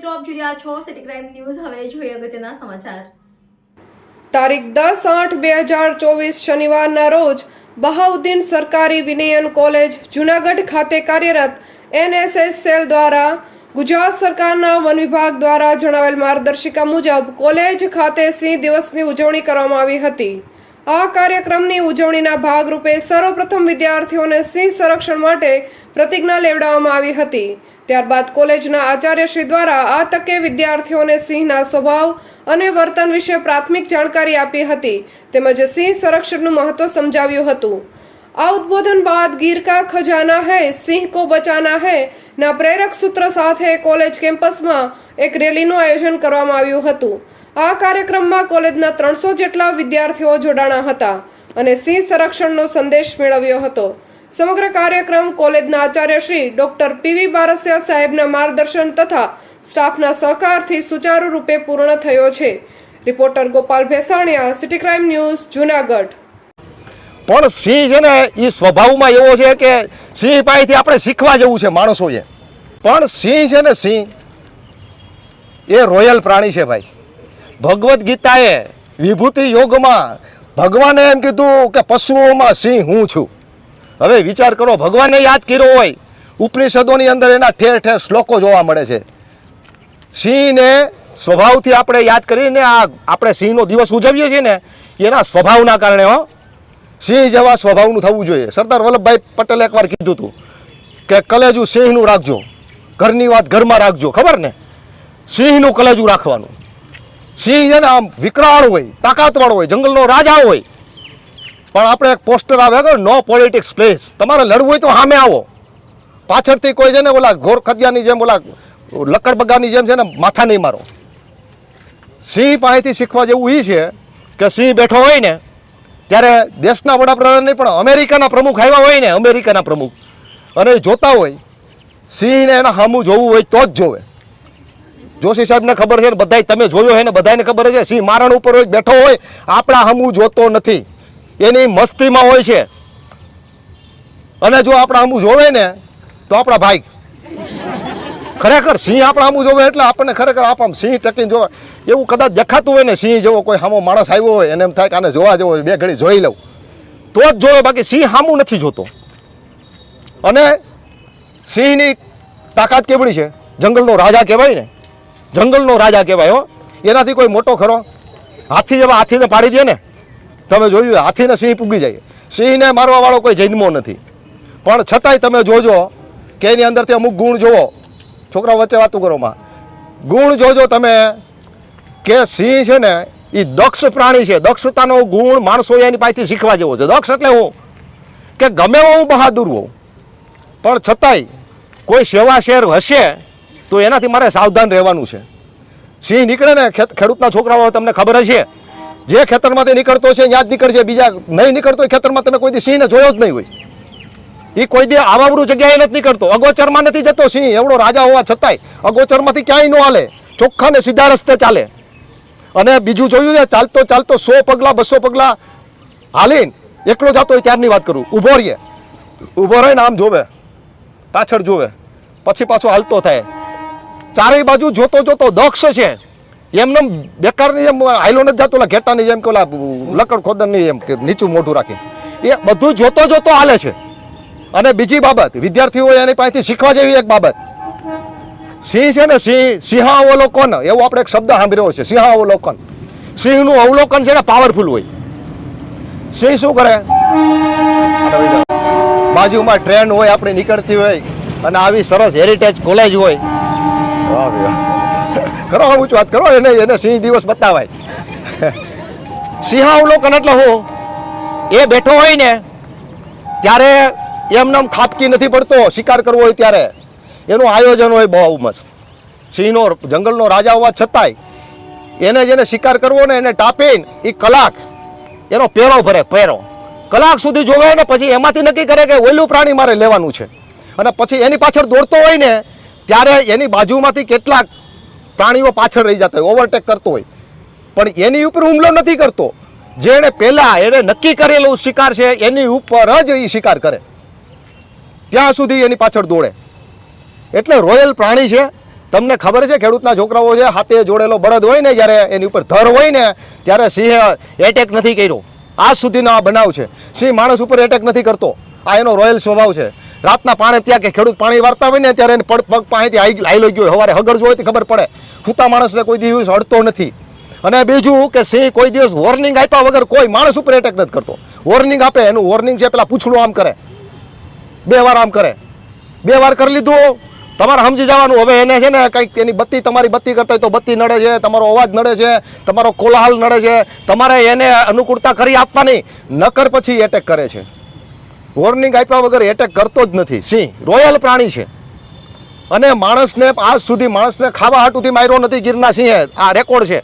મિત્રો આપ જોઈ રહ્યા છો. સિટી ક્રાઇમ ન્યૂઝ હવે જોઈએ અગત્યના સમાચાર. તારીખ દસ આઠ બે હજાર ચોવીસ શનિવારના રોજ બહાઉદ્દીન સરકારી વિનયન કોલેજ, જુનાગઢ ખાતે કાર્યરત એનએસએસ સેલ દ્વારા ગુજરાત સરકારના વન વિભાગ દ્વારા જણાવેલ માર્ગદર્શિકા મુજબ કોલેજ ખાતે સિંહ દિવસની ઉજવણી કરવામાં આવી હતી. આ કાર્યક્રમની ઉજવણીના ભાગરૂપે સર્વપ્રથમ વિદ્યાર્થીઓને સિંહ સંરક્ષણ માટે પ્રતિજ્ઞા લેવડાવવામાં આવી હતી. ત્યારબાદ કોલેજના આચાર્યશ્રી દ્વારા આ તકે વિદ્યાર્થીઓને સિંહના સ્વભાવ અને વર્તન વિશે પ્રાથમિક જાણકારી આપી હતી તેમજ સિંહ સંરક્ષણનું મહત્વ સમજાવ્યું હતું. આ ઉદ્બોધન બાદ ગીર કા ખજાના હૈ, સિંહ કો બચાના હૈ, ના પ્રેરક સૂત્ર સાથે કોલેજ કેમ્પસમાં એક રેલીનું આયોજન કરવામાં આવ્યું હતું. આ કાર્યક્રમમાં કોલેજના ત્રણસો જેટલા વિદ્યાર્થીઓ જોડાણા હતા અને સિંહ સંરક્ષણનો સંદેશ મેળવ્યો હતો. સમગ્ર કાર્યક્રમ કોલેજના આચાર્ય શ્રી ડોક્ટર પીવી બારસિયા સાહેબના માર્ગદર્શન તથા સ્ટાફના સહકારથી સુચારુ રૂપે પૂર્ણ થયો છે. Reporter Gopal Bhesaniya, city crime news, Junagadh. પણ સિંહ છે ને એ સ્વભાવમાં એવો છે કે સિંહ પાસેથી આપણે શીખવા જેવું છે માણસોએ. પણ સિંહ છે ને સિંહ, એ રોયલ પ્રાણી છે ભાઈ. ભગવદ્ ગીતાએ વિભૂતિ યોગમાં ભગવાને એમ કીધું કે પશુઓમાં સિંહ હું છું. હવે વિચાર કરો ભગવાને યાદ કર્યો હોય, ઉપનિષદોની અંદર એના ઠેર ઠેર શ્લોકો જોવા મળે છે. સિંહને સ્વભાવથી આપણે યાદ કરીને આ આપણે સિંહનો દિવસ ઉજવીએ છીએ ને, એના સ્વભાવના કારણે હો. સિંહ જેવા સ્વભાવનું થવું જોઈએ. સરદાર વલ્લભભાઈ પટેલે એકવાર કીધું હતું કે કલેજું સિંહનું રાખજો. ઘરની વાત ઘરમાં રાખજો. ખબર ને? સિંહનું કલેજું રાખવાનું. સિંહ છે ને આમ વિકરાળ હોય, તાકાતવાળો હોય, જંગલનો રાજા હોય. પણ આપણે એક પોસ્ટર આવે કે નો પોલિટિક્સ પ્લેસ તમારે લડવું હોય તો સામે આવો. પાછળથી કોઈ છે ને ઓલા ઘોર ખદિયાની જેમ, ઓલા લક્કડબગાની જેમ છે ને માથા નહીં મારો. સિંહ પાસેથી શીખવા જેવું એ છે કે સિંહ બેઠો હોય ને, ત્યારે દેશના વડાપ્રધાન નહીં, પણ અમેરિકાના પ્રમુખ આવ્યા હોય ને, અમેરિકાના પ્રમુખ, અને જોતા હોય, સિંહને એના સામું જોવું હોય તો જ જોવે. જોશી સાહેબને ખબર છે ને બધાય તમે જોયો હોય ને બધાને ખબર છે? સિંહ મારણ ઉપર હોય, બેઠો હોય, આપણા હમું જોતો નથી. એની મસ્તીમાં હોય છે. અને જો આપણા હમું જોવે ને, તો આપણા ભાઈ ખરેખર સિંહ આપણા આમું જોવે એટલે આપણને ખરેખર આમ સિંહ ટકીને જોવા. એવું કદાચ દેખાતું હોય ને, સિંહ જેવો કોઈ સામો માણસ આવ્યો હોય, એને એમ થાય કે આને જોવા જેવો હોય, બે ઘડી જોઈ લઉં. તો જ જોવે, બાકી સિંહ સામું નથી જોતો. અને સિંહની તાકાત કેવડી છે? જંગલનો રાજા કહેવાય ને જંગલનો રાજા કહેવાય, હો. એનાથી કોઈ મોટો ખરો? હાથી જેવા હાથીને પાડી દે ને, તમે જોયું હાથીને સિંહ પૂગી જાય. સિંહને મારવાવાળો કોઈ જન્મો નથી. પણ છતાંય તમે જોજો કે એની અંદરથી અમુક ગુણ જુઓ. છોકરા વચ્ચે વાતું કરોમાં ગુણ જોજો તમે કે સિંહ છે ને એ દક્ષ પ્રાણી છે. દક્ષતાનો ગુણ માણસો એની પાસેથી શીખવા જેવો છે. દક્ષ એટલે હું. કે ગમે હું બહાદુર હોઉં. પણ છતાંય કોઈ સેવા શેર હશે તો એનાથી મારે સાવધાન રહેવાનું છે. સિંહ નીકળે ને ખેડૂતના છોકરાઓ તમને ખબર હશે. જે ખેતરમાંથી નીકળતો છે ત્યાં જ નીકળશે બીજા નહીં નીકળતો ખેતરમાં તમે કોઈ સિંહને જોયો જ નહીં હોય. એ કોઈ દી આવાબરૂ જગ્યાએ નથી નીકળતો. અગોચરમાં નથી જતો સિંહ, એવડો રાજા હોવા છતાંય અગોચરમાંથી ક્યાંય ન હાલે. ચોખ્ખા ને સીધા રસ્તે ચાલે. અને બીજું જોયું છે, ચાલતો ચાલતો સો પગલાં, બસો પગલાં હાલીને એકલો જતો હોય ત્યારની વાત કરું. ઊભો રહીએ. ઊભો રહીને આમ જોવે. પાછળ જોવે. પછી પાછો હાલતો થાય. ચારેય બાજુ જોતો જોતો દક્ષ છે. એમને બેકારની જેમ હાઈલો નથી જતો, ઓલા ઘેટાની જેમ કે ઓલા લકડ ખોદનની જેમ કે નીચું મોઢું રાખી. એ બધું જોતો જોતો હાલે છે. અને બીજી બાબત, વિદ્યાર્થીઓએ એની પાસેથી શીખવા જેવી એક બાબત. સિંહ છે ને, સિંહ, સિંહાવલોકન, એવો આપણે એક શબ્દ સાંભળ્યો છે, સિંહાવલોકન. સિંહનું અવલોકન છે ને પાવરફુલ હોય. સિંહ શું કરે? બાજુમાં ટ્રેન હોય, આપણી નીકળતી હોય, અને આવી સરસ હેરિટેજ કોલેજ હોય. કરો ઊંચ વાત, કરો. એને એને સિંહ દિવસ બતાવાય. સિંહાવલોકન એટલે હું, એ બેઠો હોય ને, ત્યારે એમને ખાપકી નથી પડતો, શિકાર કરવો હોય ત્યારે. એનું આયોજન હોય બહુ મસ્ત. સિંહનો, જંગલનો રાજા હોવા છતાંય, એને જેને શિકાર કરવો ને એને ટાપીને એ કલાક એનો પેરો ભરે પેરો કલાક સુધી જોવે ને પછી એમાંથી નક્કી કરે કે ઓલું પ્રાણી મારે લેવાનું છે. અને પછી એની પાછળ દોડતો હોય ને ત્યારે એની બાજુમાંથી કેટલાક પ્રાણીઓ પાછળ રહી જતા હોય ઓવરટેક કરતો હોય. પણ એની ઉપર હુમલો નથી કરતો. જેણે પહેલાં એણે નક્કી કરેલું શિકાર છે, એની ઉપર જ એ શિકાર કરે. ત્યાં સુધી એની પાછળ દોડે. એટલે રોયલ પ્રાણી છે. તમને ખબર છે, ખેડૂતના છોકરાઓ છે, હાથે જોડેલો બળદ હોય ને જ્યારે એની ઉપર ધર હોય ને, ત્યારે સિંહે એટેક નથી કર્યો. આજ સુધીનો આ બનાવ છે. સિંહ માણસ ઉપર એટેક નથી કરતો. આ એનો રોયલ સ્વભાવ છે. રાતના પાણી ત્યાં કે ખેડૂત પાણી વારતા હોય ને ત્યારે એને પગ પગ આઈ લઈ ગયો. સવારે હગડ હોય ખબર પડે. ખૂતા માણસને કોઈ દિવસ અડતો નથી. અને બીજું કે સિંહ કોઈ દિવસ વોર્નિંગ આપ્યા વગર કોઈ માણસ ઉપર એટેક નથી કરતો. વોર્નિંગ આપે, એનું વોર્નિંગ છે, પેલા પૂછડું આમ કરે. બે વાર આમ કરે. બે વાર કરી લીધું તમારે સમજી જવાનું. હવે એને છે ને કંઈક એની બત્તી, તમારી બત્તી કરતા હોય તો બત્તી નડે છે, તમારો અવાજ નડે છે, તમારો કોલાહલ નડે છે. તમારે એને અનુકૂળતા કરી આપવાની. નકર પછી એટેક કરે છે. વોર્નિંગ આપ્યા વગર એટેક કરતો જ નથી. સિંહ રોયલ પ્રાણી છે. અને માણસને આજ સુધી માણસને ખાવા હાટુથી માર્યો નથી ગીરના સિંહે. આ રેકોર્ડ છે.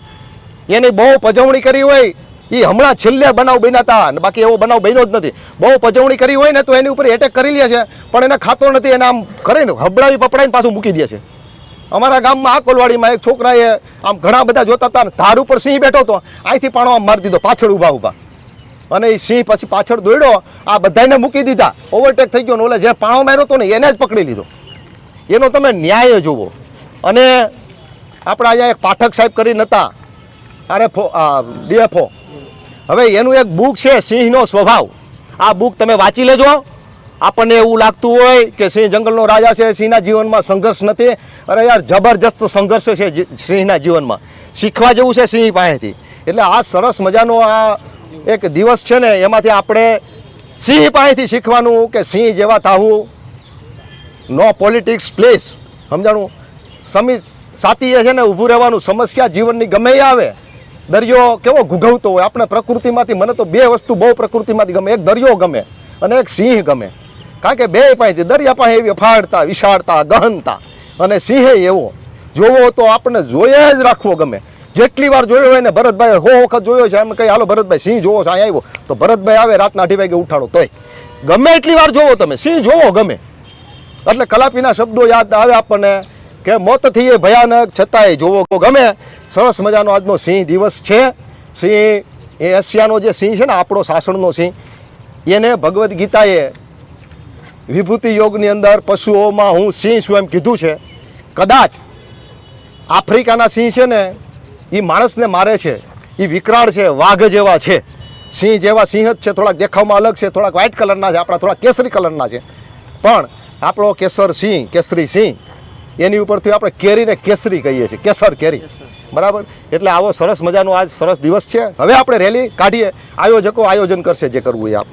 એની બહુ પજવણી કરી હોય એ હમણાં છેલ્લે બનાવ બન્યા હતા બાકી એવો બનાવ બન્યો જ નથી. બહુ પજવણી કરી હોય ને તો એની ઉપર એટેક કરી લે છે, પણ એને ખાતો નથી, એને આમ કરીને હબડાવી પપડાવીને પાછું મૂકી દે છે. અમારા ગામમાં આ કોલવાડીમાં એક છોકરાએ આમ ઘણા બધા જોતા હતા ધાર ઉપર સિંહ બેઠો હતો અહીંથી પાણો આમ મારી દીધો, પાછળ ઊભા ઊભા. અને એ સિંહ પછી પાછળ દોડ્યો, આ બધાને મૂકી દીધા. ઓવરટેક થઈ ગયો ને ઓલે જે પાણો માર્યો હતો ને, એને જ પકડી લીધો. એનો તમે ન્યાય જુઓ અને આપણા અહીંયા એક પાઠક સાહેબ કરીને હતા અરે ડીએફઓ. હવે એનું એક બુક છે, સિંહનો સ્વભાવ. આ બુક તમે વાંચી લેજો. આપણને એવું લાગતું હોય કે સિંહ જંગલનો રાજા છે, સિંહના જીવનમાં સંઘર્ષ નથી. અરે યાર, જબરજસ્ત સંઘર્ષ છે સિંહના જીવનમાં. શીખવા જેવું છે સિંહ પાસેથી. એટલે આ સરસ મજાનો આ એક દિવસ છે ને, એમાંથી આપણે સિંહ પાસેથી શીખવાનું કે સિંહ જેવા થાવું. નો પોલિટિક્સ પ્લીઝ સમજાણું? સમી સાતીએ છે ને, ઊભું રહેવાનું સમસ્યા જીવનની ગમે આવે. દરિયો કેવો ઘૂઘવતો હોય, આપણે પ્રકૃતિમાંથી મને તો બે વસ્તુ બહુ પ્રકૃતિમાંથી ગમે. એક દરિયો ગમે અને એક સિંહ ગમે. કારણ કે બે પાસેથી દરિયા પાસે એવી ફાળતા વિશાળતા, ગહનતા. અને સિંહે એવો. જોવો તો આપણને જોઈએ જ રાખવો ગમે. જેટલી વાર જોયો હોય ને ભરતભાઈ હો વખત જોયો છે, એમ કહી હાલો ભરતભાઈ, સિંહ જોવો છે, અહીંયા આવ્યો. તો ભરતભાઈ આવે, રાતના અઢી વાગે ઉઠાડો, તોય. ગમે એટલી વાર જોવો તમે, સિંહ જોવો ગમે. એટલે કલાપીના શબ્દો યાદ આવે આપણને કે મોતથી એ ભયાનક, છતાંય જોવો ગમે. સરસ મજાનો આજનો સિંહ દિવસ છે. સિંહ, એ એશિયાનો જે સિંહ છે ને, આપણો સાસણનો સિંહ, એને ભગવદ્ ગીતાએ વિભૂતિ યોગની અંદર પશુઓમાં હું સિંહ છું એમ કીધું છે. કદાચ આફ્રિકાના સિંહ છે ને એ માણસને મારે છે. એ વિકરાળ છે વાઘ જેવા છે. સિંહ જેવા સિંહ જ છે થોડાક દેખાવમાં અલગ છે થોડાક વ્હાઇટ કલરના છે આપણા થોડાક કેસરી કલરના છે. પણ આપણો કેસર સિંહ કેસરી સિંહ એની ઉપરથી આપણે કેરીને કેસરી કહીએ છીએ કેસર કેરી. બરાબર? એટલે આવો સરસ મજાનો આજ સરસ દિવસ છે. હવે આપણે રેલી કાઢીએ. આયોજકો આયોજન કરશે જે કરવું એ આપ